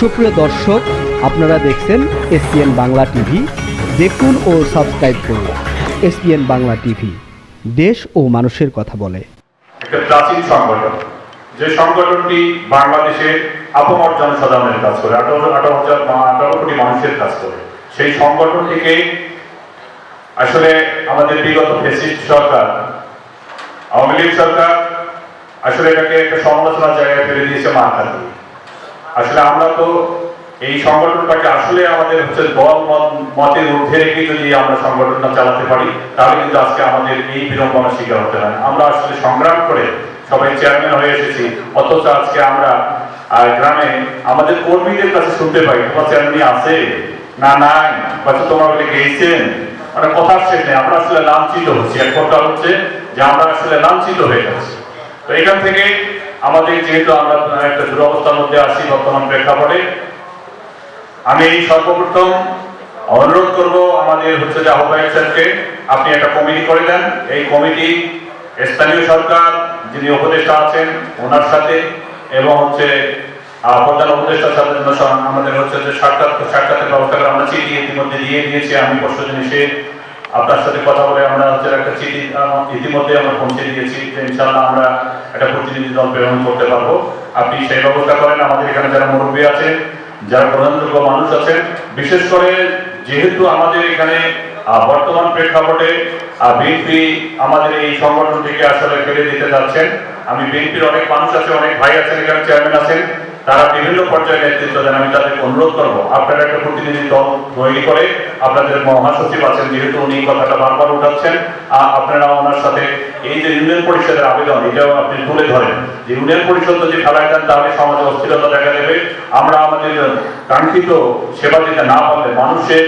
সুপ্রিয় দর্শক, আপনারা দেখছেন এসপিএন বাংলা টিভি। দেখুন ও সাবস্ক্রাইব করুন এসপিএন বাংলা টিভি। দেশ ও মানুষের কথা বলে। একটা প্রাচীন সংগঠন। যে সংগঠনটি বাংলাদেশের আপমর জনসাধারণের কাজ করে, আঠারো আঠারো হাজার আঠারো কোটি মানুষের কাজ করে। সেই সংগঠন থেকে আসলে আমাদের বিগত ফেসিস্ট সরকার, আওয়ামী লীগ সরকার আসলে এটাকে একটা সমালোচনার জায়গায় ফেলে দিয়েছে মাথাতে আসলে আমরা তো এই সংগঠনটাকে আসলে আমাদের হচ্ছে দল মতের ঊর্ধ্বে রেখে যদি আমরা সংগঠনটা চালাতে পারি, তাহলে কিন্তু আজকে আমাদের এই বিড়ম্বনার শিকার হতে হয় আমরা আসলে সংগ্রাম করে সবাই চেয়ারম্যান হয়ে এসেছি, অথচ আজকে আমরা গ্রামে আমাদের কর্মীদের কাছে শুনতে পাই, তোমার চেয়ারম্যানই আছে? না, নাই। হয়তো তোমরা বলে গেছেন? মানে কথার শেষ নেই। আমরা আসলে লাঞ্ছিত হচ্ছি। এক কথা হচ্ছে যে আমরা আসলে লাঞ্ছিত হয়ে যাচ্ছি। তো এখান থেকে আমাদের যেহেতু আমরা একটা দুরবস্থার মধ্যে আছি বর্তমান প্রেক্ষাপটে, আমি এই সর্বপ্রথম অনুরোধ করব আমাদের হচ্ছে যে আহ্বায়ক স্যারকে, আপনি একটা কমিটি করে দেন। এই কমিটি স্থানীয় সরকার, যিনি উপদেষ্টা আছেন, ওনার সাথে এবং হচ্ছে প্রধান উপদেষ্টার সাথে আমাদের হচ্ছে যে সাক্ষাৎ সাক্ষাতের ব্যবস্থা করে আমরা চিঠি ইতিমধ্যে দিয়ে দিয়েছি। আমি পরশু এসে আপনার সাথে কথা বলে আমরা হচ্ছে একটা চিঠি ইতিমধ্যে আমরা পৌঁছে দিয়েছি যে ইনশাআল্লাহ আমরা একটা প্রতিনিধি দল প্রেরণ করতে পারব। আপনি সেই ব্যবস্থা করেন, আমাদের এখানে যারা মুরব্বী আছে যারা প্রধানযোগ্য মানুষ আছেন, বিশেষ করে যেহেতু আমাদের এখানে বর্তমান প্রেক্ষাপটে বিএনপি আমাদের এই সংগঠনটিকে আসলে ফেলে দিতে যাচ্ছেন। আমি বিএনপির অনেক মানুষ আছে, অনেক ভাই আছেন, এখানে চেয়ারম্যান আছেন। তারা বিভিন্ন পর্যায়ে নেতৃত্ব দেন, আমি তাদেরকে অনুরোধ করব, আপনারা একটা প্রতিনিধি দল তৈরি করে আপনাদের মহাসচিব আছেন, যেহেতু উনি কথাটা বারবার উঠাচ্ছেন আপনারা ওনার সাথে এই যে ইউনিয়ন পরিষদের আবেদন, এটাও আপনি তুলে ধরেন, যে ইউনিয়ন পরিষদ যদি ফেলায় দেন, তাহলে সমাজে অস্থিরতা দেখা দেবে। আমরা আমাদের কাঙ্ক্ষিত সেবা দিতে না পারলে মানুষের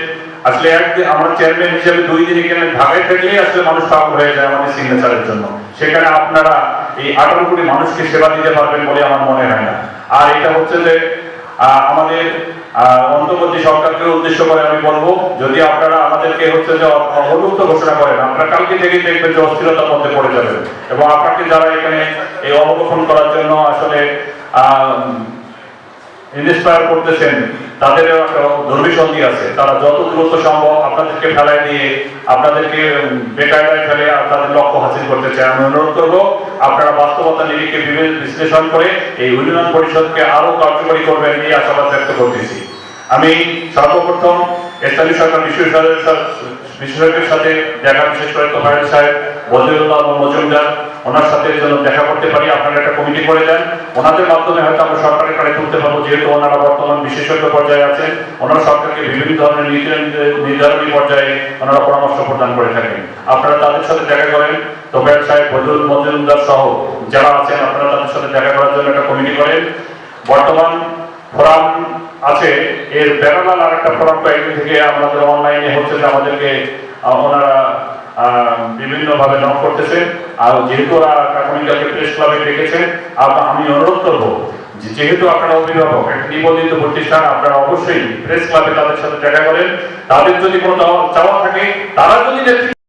আসলে একদিন আমার চেয়ারম্যান হিসেবে দুই দিন এখানে ঢাকায় থাকলেই আসলে মানুষ পাগল হয়ে যায় আমাদের সিগনেচারের জন্য। সেখানে আপনারা এই আঠারো কোটি মানুষকে সেবা দিতে পারবেন বলে আমার মনে হয় না। আর এটা হচ্ছে যে আমাদের অন্তর্বর্তী সরকারকে উদ্দেশ্য করে আমি বলব, যদি আপনারা আমাদেরকে হচ্ছে যে অনুমুক্ত ঘোষণা করেন, আপনারা কালকে থেকে দেখবেন যে অস্থিরতার মধ্যে পড়ে যাবেন। এবং আপনাকে যারা এখানে এই অবলোকন করার জন্য আসলে ইন্সপায়ার করতেছেন তাদেরও একটা দুর্বিসন্ধি আছে। তারা যত দ্রুত সম্ভব আপনাদেরকে ফেলায় দিয়ে, আপনাদেরকে বেকায়দায় ফেলে আপনাদের লক্ষ্য হাসিল করতে চাই আমি অনুরোধ করব, আপনারা বাস্তবতা নিরিখে বিশ্লেষণ করে এই ইউনিয়ন পরিষদকে আরও কার্যকরী করবেন এই আশাবাদ ব্যক্ত করতেছি। আমি সর্বপ্রথম স্থানীয় সরকার বিশেষজ্ঞের সাথে দেখা, বিশেষ করে তোফায়েল সাহেব বদিউল্লাহ মজুমদার, ওনার সাথে যেন দেখা করতে পারি, আপনারা একটা কমিটি করে দেন। ওনাদের মাধ্যমে হয়তো আমরা সরকারের কাছে তুলতে পারব, যেহেতু ওনারা বর্তমান বিশেষজ্ঞ পর্যায়ে আছেন, ওনারা সরকারকে বিভিন্ন ধরনের নির্ধারণী পর্যায়ে ওনারা পরামর্শ প্রদান করে থাকেন। আপনারা তাদের সাথে দেখা করেন। তোফায়েল সাহেব বদিউল মজুমদার সহ যারা আছেন, আপনারা তাদের সাথে দেখা করার জন্য একটা কমিটি করেন। বর্তমান ফোরাম আছে, এর প্যারালাল আর একটা ফোরাম থেকে আমাদের অনলাইনে হচ্ছে আমাদেরকে ওনারা বিভিন্ন ভাবে নক করতেছে। আর যেহেতু কাকুনিকাকে প্রেস ক্লাবে ডেকেছে আমি অনুরোধ করব যেহেতু আপনারা অভিভাবক, একটা নিবন্ধিত প্রতিষ্ঠান আপনারা অবশ্যই প্রেস ক্লাবে তাদের সাথে দেখা করেন। তাদের যদি কোনো চাওয়া- থাকে, তারা যদি